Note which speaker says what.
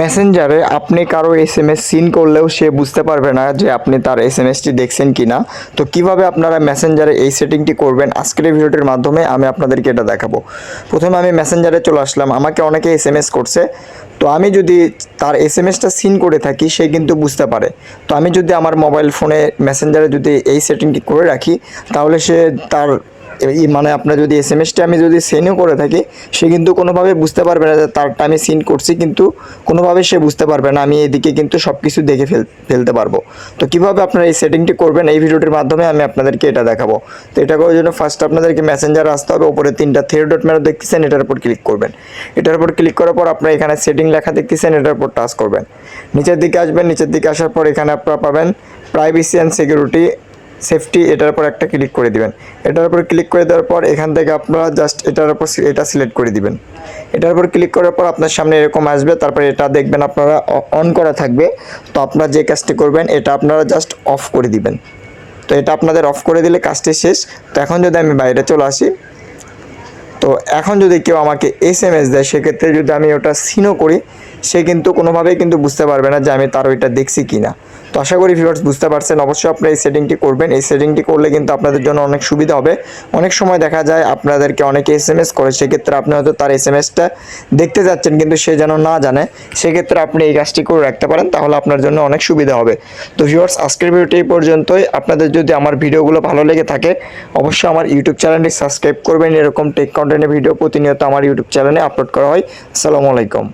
Speaker 1: মেসেঞ্জারে আপনি কারও এস এম এস সিন করলেও সে বুঝতে পারবে না যে আপনি তার এস এম এসটি দেখছেন কি না তো কীভাবে আপনারা মেসেঞ্জারে এই সেটিংটি করবেন? আজকের ভিডিওটির মাধ্যমে আমি আপনাদেরকে এটা দেখাবো। প্রথমে আমি মেসেঞ্জারে চলে আসলাম। আমাকে অনেকে এস এম এস করছে। তো আমি যদি তার এস এম এসটা সিন করে থাকি, সে কিন্তু বুঝতে পারে। তো আমি যদি আমার মোবাইল ফোনে মেসেঞ্জারে যদি এই সেটিংটি করে রাখি, তাহলে সে তার মানে আপনার যদি এস এম এসটা আমি যদি সেনও করে থাকি, সে কিন্তু কোনোভাবে বুঝতে পারবে না যে তারটা আমি সিন করছি, কিন্তু কোনোভাবে সে বুঝতে পারবে না। আমি এদিকে কিন্তু সব কিছু দেখে ফেল, ফেলতে পারব। তো কীভাবে আপনারা এই সেটিংটি করবেন, এই ভিডিওটির মাধ্যমে আমি আপনাদেরকে এটা দেখাবো। তো এটা করার জন্য ফার্স্ট আপনাদেরকে মেসেঞ্জার আসতে হবে ওপরে তিনটা থ্রি ডট মেরো দেখতেছেন, এটার উপর ক্লিক করবেন। এটার উপর ক্লিক করার পর আপনারা এখানে সেটিং লেখা দেখতেছেন, এটার উপর টাচ করবেন। নিচের দিকে আসবেন, নিচের দিকে আসার পর এখানে আপনারা পাবেন প্রাইভেসি অ্যান্ড সিকিউরিটি সেফটি এটার উপর একটা ক্লিক করে দিবেন। এটার উপর ক্লিক করে দেওয়ার পর এখান থেকে আপনারা জাস্ট এটার উপর এটা সিলেক্ট করে দিবেন। এটার উপর ক্লিক করার পর আপনার সামনে এরকম আসবে, তারপরে এটা দেখবেন আপনারা অন করা থাকবে। তো আপনারা যে কাজটি করবেন, এটা আপনারা জাস্ট অফ করে দিবেন। তো এটা আপনাদের অফ করে দিলে কাজটি শেষ। তো এখন যদি আমি বাইরে চলে আসি, তো এখন যদি কেউ আমাকে এস এম এস দেয়, সেক্ষেত্রে যদি আমি ওটা সিনও করি, সে কিন্তু কোনোভাবেই কিন্তু বুঝতে পারবে না যে আমি তার ওইটা দেখছি কি না তো আশা করি ভিউয়ার্স বুঝতে পারছেন। অবশ্যই আপনারা এই সেটিংটি করবেন। এই সেটিংটি করলে কিন্তু আপনাদের জন্য অনেক সুবিধা হবে। অনেক সময় দেখা যায় আপনাদেরকে অনেকে এস এম এস করে, সেক্ষেত্রে আপনি হয়তো তার এস এম এসটা দেখতে যাচ্ছেন, কিন্তু সে যেন না জানে। সেক্ষেত্রে আপনি এই কাজটি করে রাখতে পারেন, তাহলে আপনার জন্য অনেক সুবিধা হবে। তো ভিউয়ার্স আজকের ভিডিওটি পর্যন্তই। আপনাদের যদি আমার ভিডিওগুলো ভালো লেগে থাকে, অবশ্যই আমার ইউটিউব চ্যানেলটি সাবস্ক্রাইব করবেন। এরকম টেক কন্টেন্টের ভিডিও প্রতিনিয়ত আমার ইউটিউব চ্যানেলে আপলোড করা হয়। আসসালামু আলাইকুম।